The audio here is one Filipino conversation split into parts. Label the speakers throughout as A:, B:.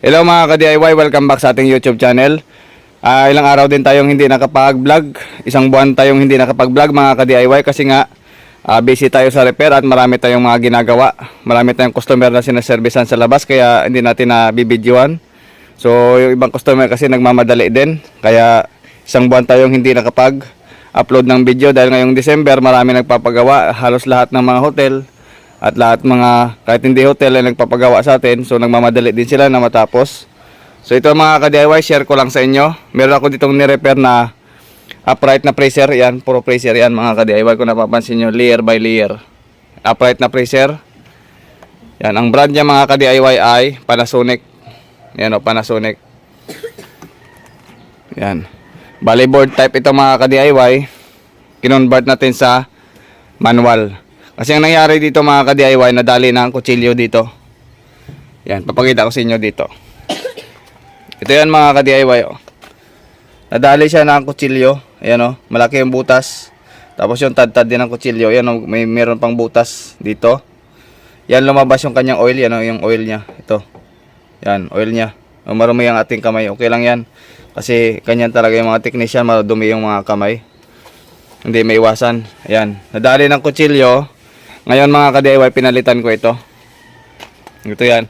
A: Hello mga ka-DIY, welcome back sa ating YouTube channel. Ah, ilang araw din tayong hindi nakapag-vlog. Isang buwan tayong hindi nakapag-vlog mga ka-DIY kasi nga ah, busy tayo sa repair at marami tayong mga ginagawa. Marami tayong customer na sinaservisan sa labas kaya hindi natin na bibidyoan. So yung ibang customer kasi nagmamadali din. Kaya isang buwan tayong hindi nakapag-upload ng video dahil ngayong December marami nagpapagawa. Halos lahat ng mga hotel at lahat mga kahit hindi hotel ay nagpapagawa sa atin so nagmamadali din sila na matapos. So ito mga ka-DIY share ko lang sa inyo. Meron ako ditong ni-repair na upright na pressure yan puro pressure yan mga ka-DIY kung napapansin nyo layer by layer. Upright na pressure yan ang brand niya mga ka-DIY ay Panasonic. Yan o Panasonic. Yan. Bali board type ito mga ka-DIY kinonvert natin sa manual kasi ang nangyari dito mga ka-DIY, nadali na ang kutsilyo dito. Yan, papakita ko sa inyo dito. Ito yan mga ka-DIY. Oh. Nadali siya na ang kutsilyo. Ayan oh, malaki yung butas. Tapos yung tad-tad din ng kutsilyo. Ayan oh, may meron pang butas dito. Yan lumabas yung kanyang oil. Yan oh, yung oil niya. Ito. Yan, oil niya. Oh, marumi ang ating kamay. Okay lang yan. Kasi kanyan talaga yung mga technician, marumi yung mga kamay. Hindi may iwasan. Ayan, nadali ng kutsilyo. Ngayon mga ka-DIY, pinalitan ko ito. Ito yan.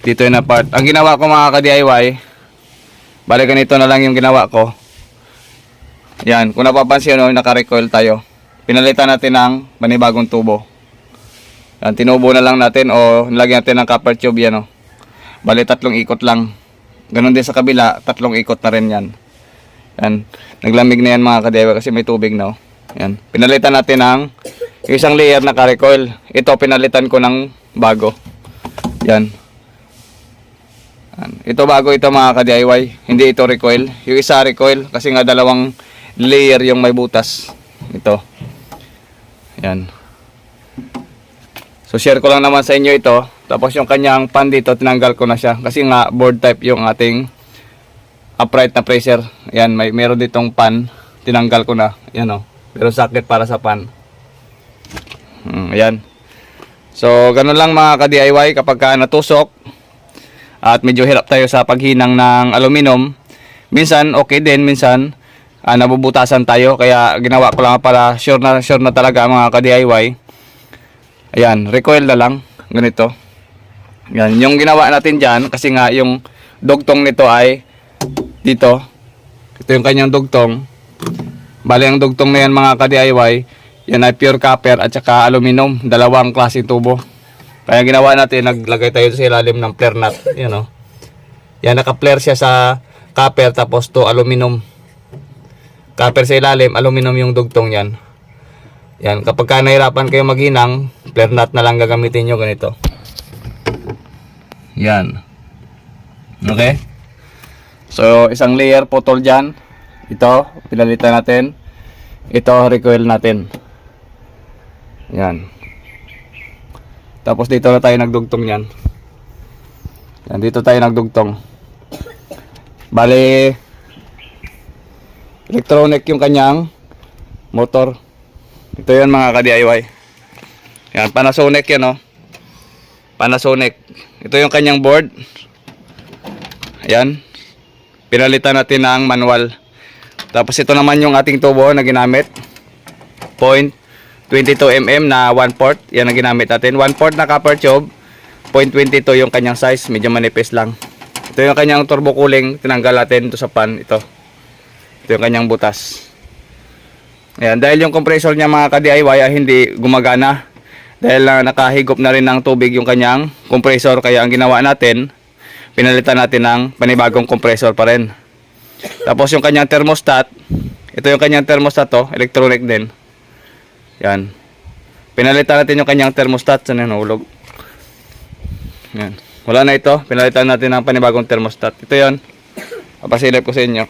A: Dito yung part. Ang ginawa ko mga ka-DIY, bali ganito na lang yung ginawa ko. Yan, kung napapansin nyo, naka-recoil tayo. Pinalitan natin ng panibagong tubo. Yan, tinubo na lang natin o nilagyan natin ng copper tube yan o. Bali tatlong ikot lang. Ganon din sa kabila, tatlong ikot na rin yan. Yan, naglamig na yan mga ka-DIY kasi may tubig na o. Yan, pinalitan natin ng yung isang layer na recoil. Ito pinalitan ko ng bago. Yan. Ito bago ito mga ka-DIY. Hindi ito recoil. Yung isa recoil kasi nga dalawang layer yung may butas. Ito. Yan. So share ko lang naman sa inyo ito. Tapos yung kanyang pan dito tinanggal ko na siya kasi nga board type yung ating upright na pressure. Yan, may meron ditong pan. Tinanggal ko na. Yan oh. Pero sakit para sa pan. Mm, ayan. So, ganun lang mga ka-DIY kapag ka natusok at medyo hirap tayo sa paghinang ng aluminum. Minsan, okay din. Minsan, ah, nabubutasan tayo. Kaya ginawa ko lang para sure na, sure na talaga mga ka-DIY. Ayan, recoil na lang. Ganito. Yan, yung ginawa natin dyan, kasi nga yung dugtong nito ay dito. Ito yung kanyang dugtong. Bali, ang dugtong na yan mga ka-DIY, yan ay pure copper at saka aluminum. Dalawang klaseng tubo. Kaya ginawa natin, naglagay tayo sa ilalim ng flare nut. Yan o. Yan, naka-flare siya sa copper tapos to aluminum. Copper sa ilalim, aluminum yung dugtong yan. Yan, kapag ka nahirapan kayo maghinang, flare nut na lang gagamitin nyo ganito. Yan. Okay? So, isang layer putol dyan. Ito, pinalitan natin. Ito, recoil natin. Yan. Tapos dito na tayo nagdugtong yan. Yan, dito tayo nagdugtong. Bali, electronic yung kanyang motor. Ito yan mga ka-DIY. Yan, Panasonic yan oh. Panasonic. Ito yung kanyang board. Ayan. Pinalitan natin ng manual. Tapos ito naman yung ating tubo na ginamit. Point 22mm na 1 port. Yan ang ginamit natin. 1 port na copper tube. 0.22 yung kanyang size. Medyo manipis lang. Ito yung kanyang turbo cooling. Tinanggal natin ito sa pan. Ito. Ito yung kanyang butas. Ayan. Dahil yung compressor niya mga ka-DIY ay hindi gumagana. Dahil uh, nakahigop na rin ng tubig yung kanyang compressor. Kaya ang ginawa natin, pinalitan natin ng panibagong compressor pa rin. Tapos yung kanyang thermostat, ito yung kanyang thermostat to, electronic din. Yan. Pinalitan natin yung kanyang thermostat sa nahulog. Yan. Wala na ito, pinalitan natin ng panibagong thermostat. Ito yon. Papasilip ko sa inyo.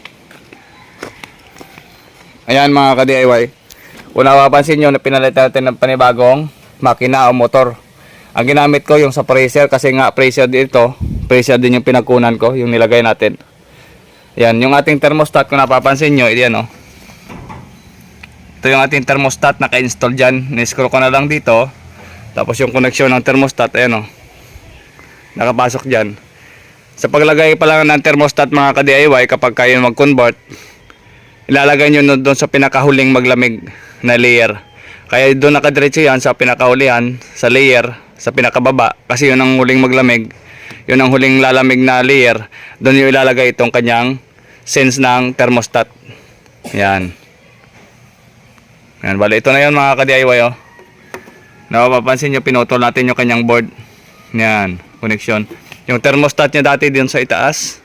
A: Ayan mga ka-DIY. Kung napapansin nyo na pinalitan natin ng panibagong makina o motor. Ang ginamit ko yung sa pressure kasi nga pressure dito, pressure din yung pinagkunan ko, yung nilagay natin. Yan, yung ating thermostat kung napapansin nyo, yan o. Ito yung ating thermostat naka-install dyan. Niscrew ko na lang dito. Tapos yung connection ng thermostat, ayan o. Nakapasok dyan. Sa paglagay pa lang ng thermostat mga ka-DIY kapag kayo mag-convert, ilalagay nyo doon sa pinakahuling maglamig na layer. Kaya doon nakadiretso yan sa pinakahulihan, sa layer, sa pinakababa. Kasi yun ang huling maglamig. Yun ang huling lalamig na layer. Doon yung ilalagay itong kanyang sense ng thermostat. Yan. Yan, bali ito na yun mga ka-DIY oh. Napapansin nyo, pinutol natin yung kanyang board. Yan, connection. Yung thermostat niya dati din sa itaas.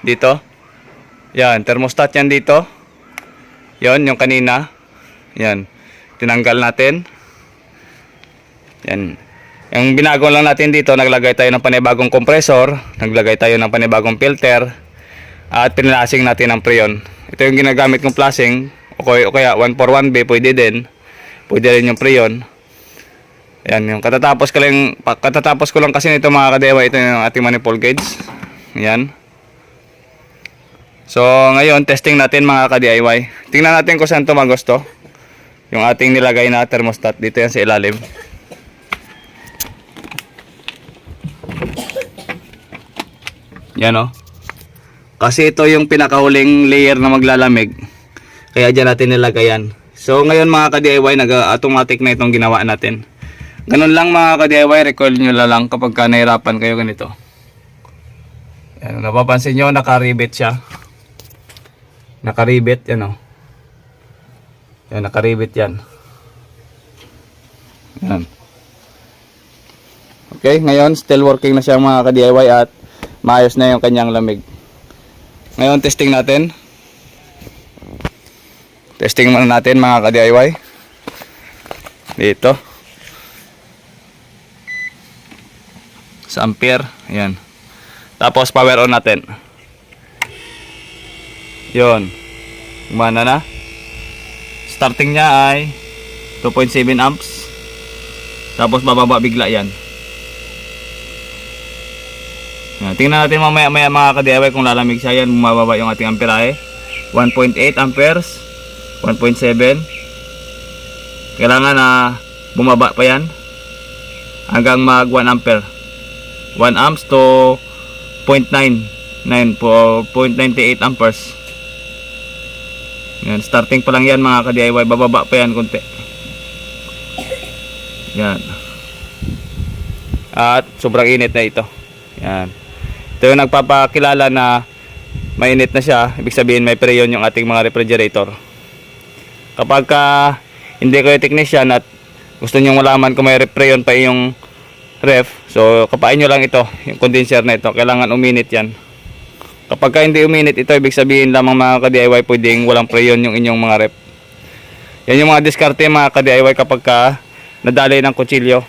A: Dito. Yan, thermostat yan dito. Yon, yung kanina. Yan. Tinanggal natin. Yan. Yung binago lang natin dito, naglagay tayo ng panibagong compressor, naglagay tayo ng panibagong filter, at pinilasing natin ang preyon. Ito yung ginagamit kong plasing, o kaya, o kaya 141B, pwede din. Pwede rin yung preyon. Yan, yung katatapos ko lang, katatapos ko lang kasi nito mga kadewa, ito yung ating manifold gauge. Yan. So, ngayon, testing natin mga ka-DIY. Tingnan natin kung saan tumagos. Yung ating nilagay na thermostat. Dito yan sa ilalim. Yan o. Kasi ito yung pinakahuling layer na maglalamig. Kaya dyan natin nilagay yan. So, ngayon mga ka-DIY, nag-automatic na itong ginawa natin. Ganun lang mga ka-DIY, recoil nyo lang kapag ka nahirapan kayo ganito. Yan, napapansin nyo, nakaribet siya. Nakaribet, yan o. Yan, nakaribet yan. Yan. Okay, ngayon, still working na siya mga ka-DIY at maayos na yung kanyang lamig. Ngayon, testing natin. Testing muna natin mga ka-DIY. Dito. Sa ampere. Ayan. Tapos power on natin. Yon. Gumana na. Starting niya ay 2.7 amps. Tapos bababa bigla yan. Yan. Tingnan natin mamaya maya mga ka-DIY kung lalamig siya yan. Bumababa yung ating amperahe. 1.8 amperes. 1.7. Kailangan na bumaba pa yan. Hanggang mag 1 ampere. 1 amps to 0.9 9 po 0.98 amperes. Yan, starting pa lang yan mga ka-DIY. Bababa pa yan konti. Yan. At sobrang init na ito. Yan. Ito yung nagpapakilala na mainit na siya. Ibig sabihin may preyon yung ating mga refrigerator. Kapag ka hindi kayo technician at gusto nyo malaman kung may preyon pa yung ref, so kapain nyo lang ito, yung condenser na ito. Kailangan uminit yan. Kapag ka hindi uminit ito, ibig sabihin lamang mga ka-DIY pwedeng walang preyon yung inyong mga ref. Yan yung mga diskarte mga ka-DIY kapag ka nadali ng kutsilyo.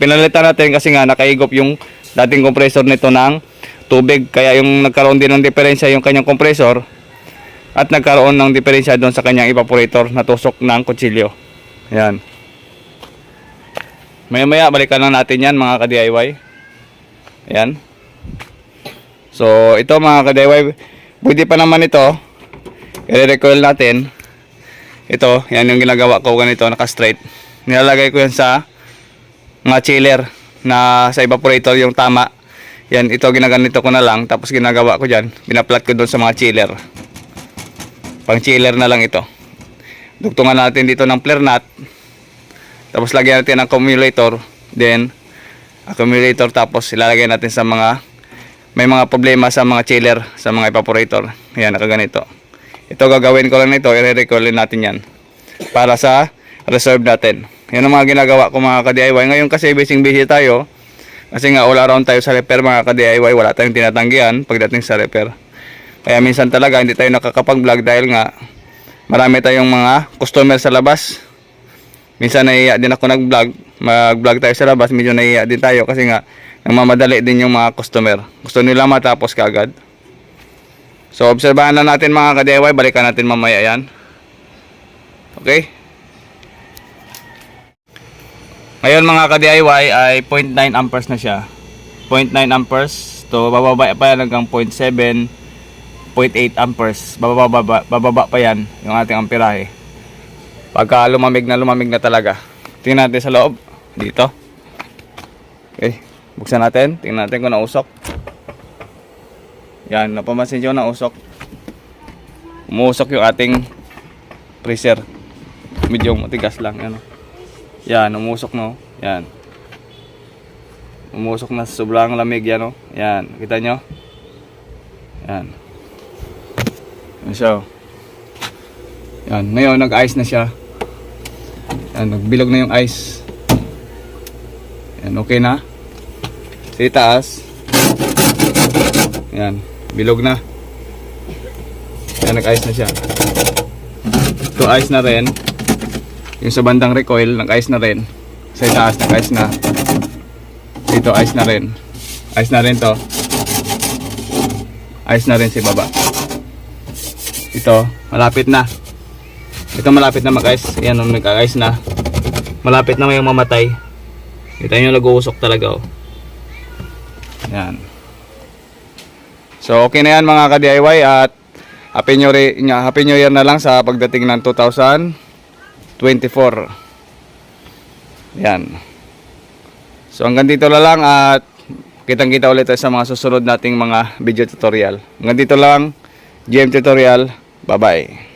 A: Pinalitan natin kasi nga nakaigop yung dating compressor nito ng tubig. Kaya yung nagkaroon din ng diferensya yung kanyang compressor at nagkaroon ng diferensya doon sa kanyang evaporator na tusok ng kutsilyo. Yan. Maya maya balikan lang natin yan mga ka-DIY. Yan. So ito mga ka-DIY, pwede pa naman ito. I-recoil natin. Ito, yan yung ginagawa ko ganito, naka-straight. Nilalagay ko yan sa mga chiller na sa evaporator yung tama. Yan, ito ginaganito ko na lang. Tapos ginagawa ko dyan, binaplat ko doon sa mga chiller. Pang chiller na lang ito. Dugtungan natin dito ng flare nut. Tapos lagyan natin ng accumulator. Then, accumulator tapos ilalagay natin sa mga may mga problema sa mga chiller, sa mga evaporator. Ayan, nakaganito. Ito gagawin ko lang nito, i-recoil natin yan. Para sa reserve natin. Yan ang mga ginagawa ko mga ka-DIY. Ngayon kasi busy busy tayo. Kasi nga all around tayo sa repair mga ka-DIY. Wala tayong tinatanggihan pagdating sa repair. Kaya minsan talaga hindi tayo nakakapag-vlog dahil nga marami tayong mga customer sa labas. Minsan naiiyak din ako nag-vlog. Mag-vlog tayo sa labas, medyo naiiyak din tayo kasi nga nagmamadali din yung mga customer. Gusto nila matapos kagad. So, obserbahan na natin mga ka-DIY. Balikan natin mamaya yan. Okay? Ngayon mga ka-DIY ay 0.9 amperes na siya. 0.9 amperes. To bababa pa yan hanggang 0.7 0.8 amperes. Bababa, bababa, pa yan yung ating amperahe. Pagka lumamig na lumamig na talaga. Tingnan natin sa loob. Dito. Okay. Buksan natin. Tingnan natin kung nausok. Yan, napamansin nyo nausok. Umusok yung ating freezer. Medyo matigas lang. Yan, yan umusok no. Yan. Umusok na sa sobrang lamig yan oh. Yan, kita nyo? Yan. Yan siya oh. Yan, ngayon nag-ice na siya. Yan, nagbilog na yung ice. Yan, okay na. Sa itaas. Yan, bilog na. Yan, nag-ice na siya. Ito, ice na rin. Yung sa bandang recoil, nag-ice na rin. Sa itaas, nag-ice na. Dito, ice na rin. Ice na rin to. Ice na rin si baba. Ito, malapit na. Ito malapit na mag-ice. Yan, nung nag-ice na. Malapit na ngayong mamatay. Kita nyo nag-uusok talaga oh. Yan. So okay na yan mga ka-DIY at happy new, nya- happy new year na lang sa pagdating ng 2024. Yan. So hanggang dito na lang at kitang-kita ulit tayo sa mga susunod nating mga video tutorial. Hanggang dito lang, GM Tutorial. 拜拜